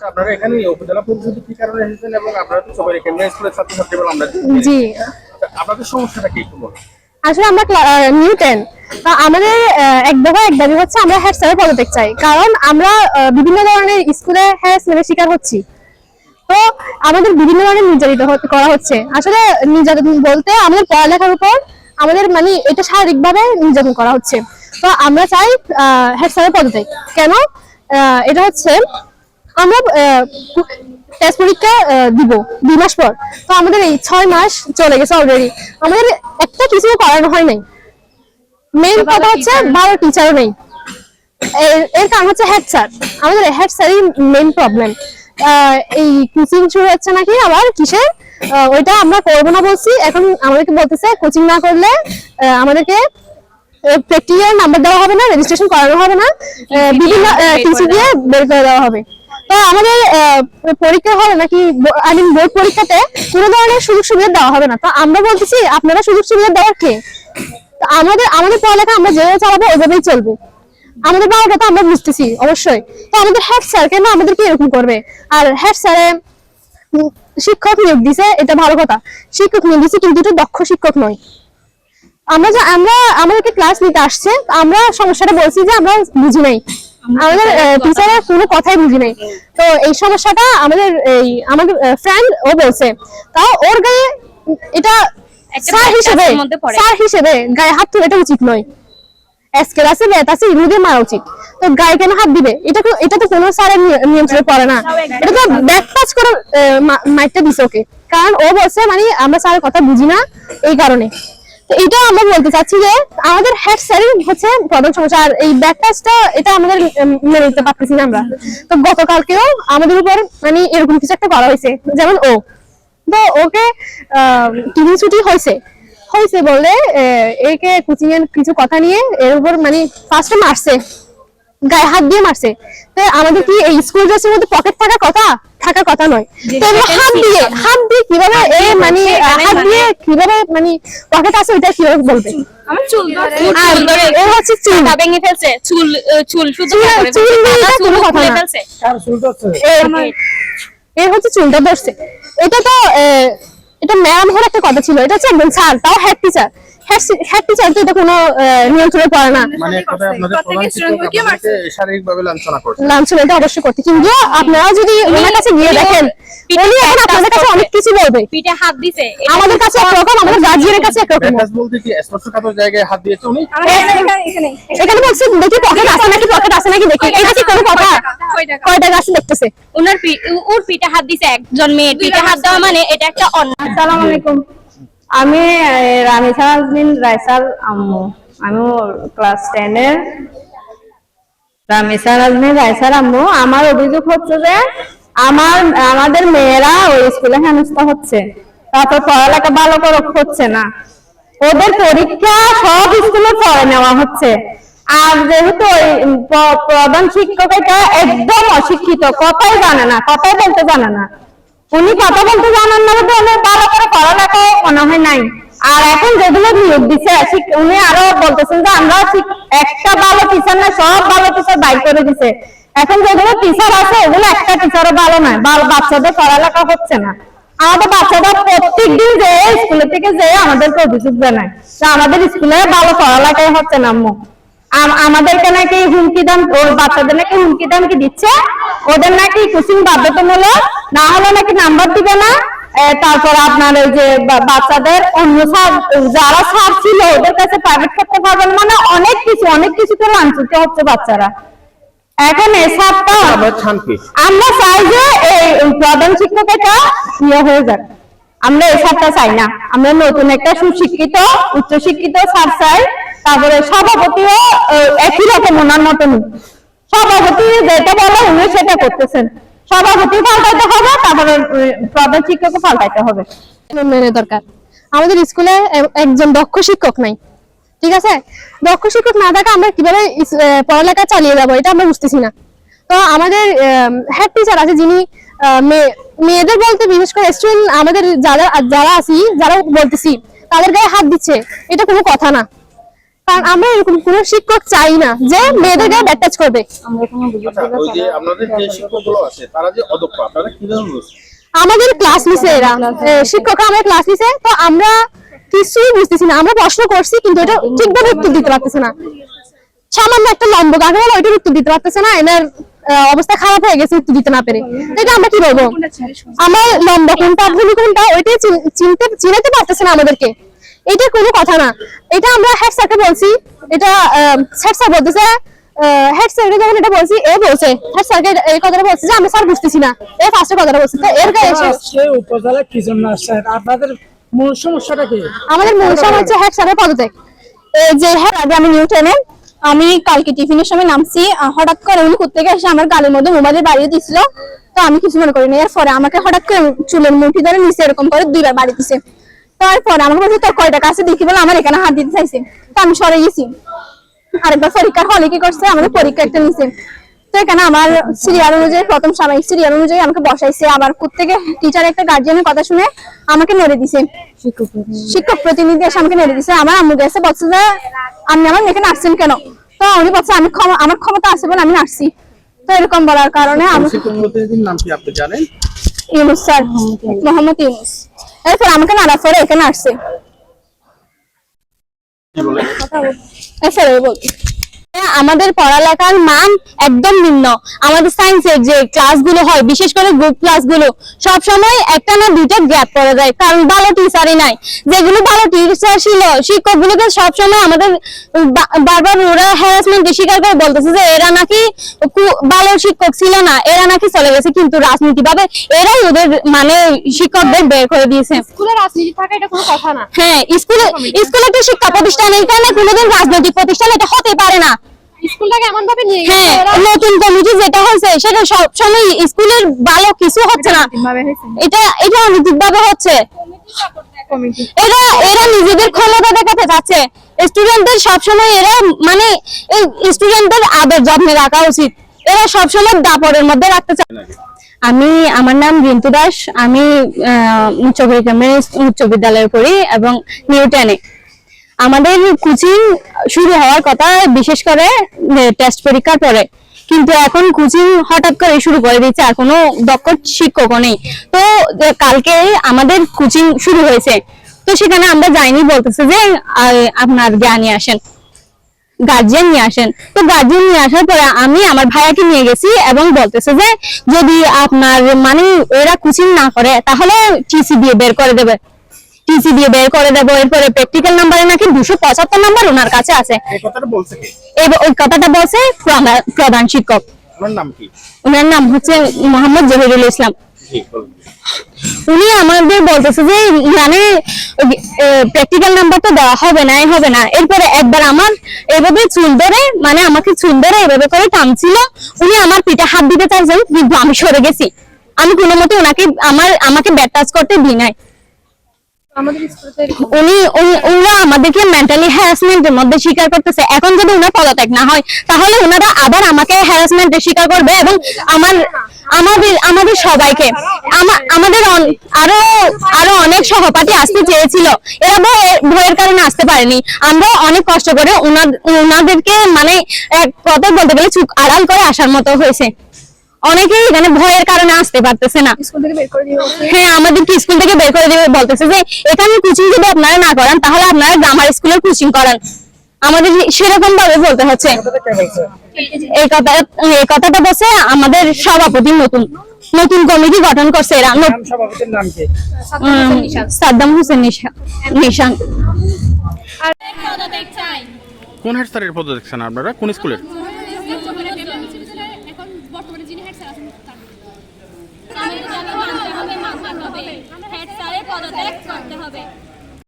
আপনারা এখানে উপজেলা পরিষদে কি কারণে এসেছেন এবং আপনারা তো সবাই এখানে স্কুলের ছাত্রছাত্রী বলে আমরা জি। আচ্ছা, আপনাদের সমস্যাটা কি একটু বলুন। আসলে আমরা নিউ টেন আমাদের এক দফা এক দাবি হচ্ছে আমরা হেড স্যারের পদত্যাগ চাই। কারণ আমরা বিভিন্ন ধরনের স্কুলে হ্যারাসমেন্টের শিকার হচ্ছি। তো আমাদের বিভিন্ন ধরনের নির্যাতিত করা হচ্ছে। আসলে নির্যাতন বলতে আমাদের পড়ালেখার উপর আমাদের মানে এটা শারীরিকভাবে নির্যাতন করা হচ্ছে। তো আমরা চাই হেড স্যারের পদত্যাগ। কেন? এটা হচ্ছে আমরা টেস্ট পরীক্ষা দিব দুই মাস পর। তো আমাদের এই ছয় মাস চলে গেছে অলরেডি আমাদের একটা কিছু করানো হয় নাই। মেন কথা হচ্ছে ভালো টিচারও নেই। এর- কারণ হচ্ছে হেড স্যার আমাদের হেড স্যারই মেন প্রবলেম এই কোচিং শুরু হচ্ছে নাকি আবার আহ, ওইটা আমরা করব না বলছি। এখন আমাদেরকে বলতেছে কোচিং না করলে আমাদেরকে প্র্যাকটিক্যাল নাম্বার দেওয়া হবে না রেজিস্ট্রেশন করানো হবে না। বিভিন্ন টিসি দিয়ে বের করে দেওয়া হবে। তো আমাদের পরীক্ষা হবে নাকি আই মিন বোর্ড পরীক্ষাতে কোনো ধরনের সুযোগ সুবিধা দেওয়া হবে না। তো আমরা বলতেছি, আপনারা সুযোগ সুবিধা দেওয়ার কে? তো আমাদের আমাদের পড়ালেখা আমরা যেভাবে চালাবো, ওইভাবেই চলবে। আমাদের বাবাটা তো আমরা বুঝতেছি, অবশ্যই। তো আমাদের হেড স্যার কেন আমাদেরকে এরকম করবে। আর হেড স্যারে শিক্ষক নিয়োগ দিছে, এটা ভালো কথা। শিক্ষক নিয়োগ দিছে, কিন্তু এটা দক্ষ শিক্ষক নয়। আমরা যে, আমরা, আমাদেরকে ক্লাস নিতে আসছে, আমরা সমস্যাটা বলছি যে আমরা বুঝি নাই। আমাদের টিচারের কোনো কথাই বুঝি নাই। তো এই সমস্যাটা আমাদের এই আমাদের ফ্রেন্ড ও বলছে। তাও ওর গায়ে এটা স্যার হিসেবে। স্যার হিসেবে গায়ে হাত তুলে এটা উচিত নয়। এসকেল আছে বেত আছে এগুলো দিয়ে মারা উচিত। তো গায়ে কেন হাত দিবে? এটা তো এটা তো কোনো স্যারের নিয়ন্ত্রণে পড়ে না। এটা তো ব্যাক টাচ করে আহ, মা- মাইকটা দিছে ওকে। কারণ ও বলছে মানে আমরা স্যারের কথা বুঝি না এই কারণে। এটা আমরা বলতে চাচ্ছি যে আমাদের হেড স্যারিং হচ্ছে প্রধান সমস্যা। আর এই ব্যাক টাচটা এটা আমাদের মেনে নিতে পারতেছি না আমরা। তো গতকালকেও আমাদের উপর মানে এরকম কিছু একটা করা হয়েছে। যেমন ও। তো ওকে টিভি ছুটি হয়েছে। হয়েছে বলে একে কোচিং এর কিছু কথা নিয়ে এর উপর মানে ফার্স্টে মারছে। গায়ে হাত দিয়ে মারছে। আমাদের কি এই স্কুল ড্রেসের মধ্যে পকেট থাকার কথা? থাকার কথা নয়। তো হাত দিয়ে হাত দিয়ে কীভাবে এ মানে হাত দিয়ে কীভাবে মানে পকেট আছে ওইটা কীভাবে বলবে? আমার চুল ধরে আর চুল ধরে ও হচ্ছে চুল। ভেঙে ফেলছে চুল চুল শুধু চুল- করে চুল ফেলছে, নিয়ে মাথা এটা কোনো কথা খুলে না। ফেলছে। এর- এর হচ্ছে চুলটা ধরছে। এটা তো আহ, এটা ম্যাম হওয়ার একটা কথা ছিল। এটা হচ্ছে একদম স্যার তাও হেড টিচার হেড টিচার তো কোনো নিয়ন্ত্রণে না। মানে লাঞ্ছনা করছে। অবশ্যই করতে কিন্তু আপনারা যদি ওনার কাছে গিয়ে দেখেন উনি এখন আপনাদের কাছে অনেক কিছু বলবে। পিঠে হাত দিছে। আমাদের কাছে একরকম আমাদের গার্জিয়ানের কাছে একরকম। বলতে কি স্পর্শকাতর জায়গায় হাত দিয়েছে উনি? এখানে বলছে দেখি পকেট আছে নাকি পকেট আছে নাকি দেখি। এটা কি কোনো কথা? কয় টাকা? আছে দেখতেছে? ওনার পি- ও- ওর পিঠে হাত দিছে একজন মেয়ের। পিঠে হাত দেওয়া মানে এটা একটা অন্য আসসালামু আলাইকুম। আমি রামিসা নাজমিন রাইসাল আম্মু আমি ক্লাস টেনের রামিসা নাজমিন রাইসাল আম্মু, আমার অভিযোগ হচ্ছে যে আমার, আমাদের মেয়েরা ওই স্কুলে হেনস্থা হচ্ছে। তারপর পড়ালেখা ভালো করে হচ্ছে না। ওদের পরীক্ষা সব স্কুলে পড়ে নেওয়া হচ্ছে। আর যেহেতু ওই প্রধান শিক্ষক একদম অশিক্ষিত, কথাই জানে না, কথাই বলতে জানে না। উনি কথা বলতে জানেন না বলতে উনি ভালো করে পড়ালেখা মনে হয় নাই। আর এখন যেগুলো নিয়োগ দিছে উনি আরও বলতেছেন যে আমরা একটা ভালো টিচার না, সব ভালো টিচার বাইর করে দিছে। এখন যেগুলো টিচার আছে ওগুলো একটা টিচারও ভালো নয় ভালো বাচ্চাদের পড়ালেখা হচ্ছে না। আমাদের বাচ্চারা প্রত্যেক দিন যে স্কুলে থেকে যে আমাদেরকে অভিযোগ জানায় আমাদের স্কুলে ভালো পড়ালেখাই হচ্ছে না আম্মু। আম- আমাদেরকে নাকি হুমকি দাম ওর বাচ্চাদের নাকি হুমকি দাম কি দিচ্ছে? ওদের নাকি কোচিং বাধ্যতামূলক? না হলে নাকি নাম্বার দিবে না? তারপর আপনার ওই যে বাচ্চাদের অন্য স্যার যারা স্যার ছিল ওদের কাছে প্রাইভেট করতে পারবেন মানে অনেক কিছু অনেক কিছুতে লাঞ্ছিত হচ্ছে বাচ্চারা। এখন এই স্যারটা আমরা আমরা চাই যে এই প্রধান শিক্ষক এটা ইয়ে হয়ে যাক। আমরা এই স্যারটা চাই না। আমরা নতুন একটা সুশিক্ষিত উচ্চ শিক্ষিত স্যার চাই। তারপরে সভাপতিও একই রকম ওনার মতন সভাপতি যেটা বলে উনি সেটা করতেছেন। সভাপতি পাল্টাইতে হবে, তারপরে প্রধান শিক্ষকও পাল্টাইতে হবে। উন্নয়নের দরকার। আমাদের স্কুলে একজন দক্ষ শিক্ষক নাই, ঠিক আছে? দক্ষ শিক্ষক না থাকা আমরা কীভাবে পড়ালেখা চালিয়ে যাব, এটা আমরা বুঝতেছি না। তো আমাদের হেড টিচার আছে যিনি মেয়েদের বলতে বিশেষ করে স্টুডেন্ট আমাদের যারা যারা আছি, যারা বলতেছি, তাদের গায়ে হাত দিচ্ছে, এটা কোনো কথা না। কারণ আমরা এরকম কোনো শিক্ষক চাই না যে মেয়েদেরকে ব্যাটাচ করবে। আচ্ছা ওই যে আপনাদের যে শিক্ষকগুলো আছে তারা যে অদক্ষ আপনারা কীভাবে আমাদের ক্লাস নিছে এরা। এ, শিক্ষকরা আমাদের ক্লাস নিছে তো আমরা কিছুই বুঝতেছি না। আমরা প্রশ্ন করছি কিন্তু এটা ঠিকভাবে উত্তর দিতে পারতেছে না। সামান্য একটা লম্ব গান হলো ওইটার উত্তর দিতে পারতেছে না এনার আহ, অবস্থা খারাপ হয়ে গেছে উত্তর দিতে না পেরে। এটা আমরা কি বলব? আমার লম্বা কোনটা ভূমি কোনটা ওইটাই চিনতে চিনাতে পারতেছে না আমাদেরকে। এটা কোনো কথা না। এটা আমরা হেড স্যারকে বলছি এটা হেড স্যার বলতেছে হেড স্যারকে যখন এটা বলছি এ বলছে হেড স্যারকে এই কথাটা বলছে যে আমরা স্যার বুঝতেছি না। এ ফার্স্টের কথাটা বলছে। তো এর গায়ে এসে উপজেলা কি জন্য আসছেন? আপনাদের মূল সমস্যাটা কি? আমাদের মূল সমস্যা হচ্ছে হেড স্যারের পদত্যাগ। এই যে হেড আগে আমি নিউটনে আমি কালকে টিফিনের সময় নামছি হঠাৎ করে উনি কোথেকে এসে আমার গালের মধ্যে মোবাইলের বাড়িয়ে দিছিল। তো আমি কিছু মনে করিনি। এরপরে আমাকে হঠাৎ করে চুলের মুঠি ধরে নিচে এরকম করে দুইবার বাড়ি দিছে। তারপরে আমাকে বলছে তোর কয় টাকা আছে দেখি? বলে আমার এখানে হাত দিতে চাইছে। তো আমি সরে গেছি। আরেকবার পরীক্ষার হলে কি করছে? আমাদের পরীক্ষা একটা নিছে। তো এখানে আমার সিরিয়াল অনুযায়ী প্রথম সাময়িক সিরিয়াল অনুযায়ী আমাকে বসাইছে। আবার থেকে টিচার একটা গার্জিয়ানের কথা শুনে আমাকে নেড়ে দিছে। শিক্ষক প্রতিনিধি। এসে আমাকে নেড়ে দিছে। আমার আম্মু গেছে বলছে যে আপনি আমার মেয়েকে নাচছেন কেন? তো উনি বলছে আমি ক্ষম- আমার ক্ষমতা আছে বলে আমি নাচছি। তো এরকম বলার কারণে আমি প্রতিনিধির নাম কি আপনি জানেন? ইউনুস স্যার মোহাম্মদ ইউনুস। এরপর আমাকে নাড়া পরে এখানে আসছে। স্যার বলতে আমাদের পড়ালেখার মান একদম নিম্ন আমাদের সায়েন্সের যে ক্লাসগুলো হয় বিশেষ করে গ্রুপ ক্লাসগুলো সব সময় একটা না দুইটা গ্যাপ পড়ে যায়। কারণ ভালো টিচারই নাই। যেগুলো ভালো টিচার ছিল শিক্ষকগুলোকে সবসময় আমাদের বারবার ওরা হ্যারাসমেন্টের শিকার করে বলতেছে যে এরা নাকি ভালো শিক্ষক ছিল না এরা নাকি চলে গেছে। কিন্তু রাজনীতি ভাবে এরাই ওদের মানে শিক্ষকদের বের করে দিয়েছে। স্কুলে রাজনীতি থাকা এটা কোনো কথা না। হ্যাঁ স্কুলে স্কুল একটা শিক্ষা প্রতিষ্ঠান এখানে কোনোদিন রাজনৈতিক প্রতিষ্ঠান এটা হতে পারে না। স্কুলটাকে এমন ভাবে নিয়ে হ্যাঁ নতুন কমিটি যেটা হয়েছে সেটা সব সময় স্কুলের ভালো কিছু হচ্ছে না। এটা এটা অনৈতিক ভাবে হচ্ছে এরা এরা নিজেদের ক্ষমতা দেখাতে চাচ্ছে। স্টুডেন্টদের সবসময় এরা মানে স্টুডেন্টদের আদর যত্নে রাখা উচিত। এরা সবসময় দাপড়ের মধ্যে রাখতে চায়। আমি আমার নাম রিন্তু দাস। আমি উচ্চ গ্রামের উচ্চ বিদ্যালয়ে পড়ি এবং নিউটনে আমাদের কোচিং শুরু হওয়ার কথা, বিশেষ করে টেস্ট পরীক্ষার পরে। কিন্তু এখন কোচিং হঠাৎ করে শুরু করে দিচ্ছে আর কোনো দক্ষ শিক্ষকও নেই। তো কালকে আমাদের কোচিং শুরু হয়েছে। তো সেখানে আমরা যাইনি বলতেছে যে আপনার জ্ঞানী আসেন গার্জিয়ান নিয়ে আসেন। তো গার্জিয়ান নিয়ে আসার পরে আমি আমার ভাইয়াকে নিয়ে গেছি এবং বলতেছে যে, যদি আপনার মানে এরা কোচিং না করে, তাহলে টিসি দিয়ে বের করে দেবে। টিসি দিয়ে বের করে দেবো এরপরে প্র্যাকটিক্যাল নাম্বারে নাকি দুশো পঁচাত্তর নাম্বার ওনার কাছে আছে। ওই কথাটা বলছে প্রধান শিক্ষক। ওনার নাম হচ্ছে মোহাম্মদ জহিরুল ইসলাম। উনি আমাদের বলতেছে যে মানে প্র্যাকটিক্যাল নাম্বার তো দেওয়া হবে না হবে না। এরপরে একবার আমার এভাবে চুল ধরে মানে আমাকে চুল ধরে এভাবে করে টানছিল। উনি আমার পিঠে হাত দিতে চাইছেন কিন্তু আমি সরে গেছি। আমি কোনো মতে ওনাকে আমার আমাকে ব্যাট টাচ করতে দিই নাই। উনি ওনারা আমাদেরকে মেন্টালি হ্যারাসমেন্টের মধ্যে স্বীকার করতেছে। এখন যদি ওনার পদত্যাগ না হয়, তাহলে ওনারা আবার আমাকে হ্যারাসমেন্টের স্বীকার করবে এবং আমার, আমাদের আমাদের সবাইকে, আমা- আমাদের আরও আরও অনেক সহপাঠী আসতে চেয়েছিল। এরা ভয়ের কারণে আসতে পারেনি। আমরা অনেক কষ্ট করে ওনাদ- ওনাদেরকে মানে এক কথায় বলতে গেলে চুপ আড়াল করে আসার মতো হয়েছে। অনেকেই এখানে ভয়ের কারণে আসতে পারতেছে না। হ্যাঁ আমাদেরকে স্কুল থেকে বের করে দেবে বলতেছে যে এখানে কোচিং যদি আপনারা না করান তাহলে আপনারা গ্রামার স্কুলের কোচিং করান। আমাদের সেরকম ভাবে বলতে হচ্ছে। এই কথা এই কথাটা বলছে আমাদের সভাপতি নতুন। নতুন কমিটি গঠন করছে এরা। সাদ্দাম হোসেন নিশা- নিশান কোন হেড স্যারের পদ দেখছেন আপনারা? কোন স্কুলের?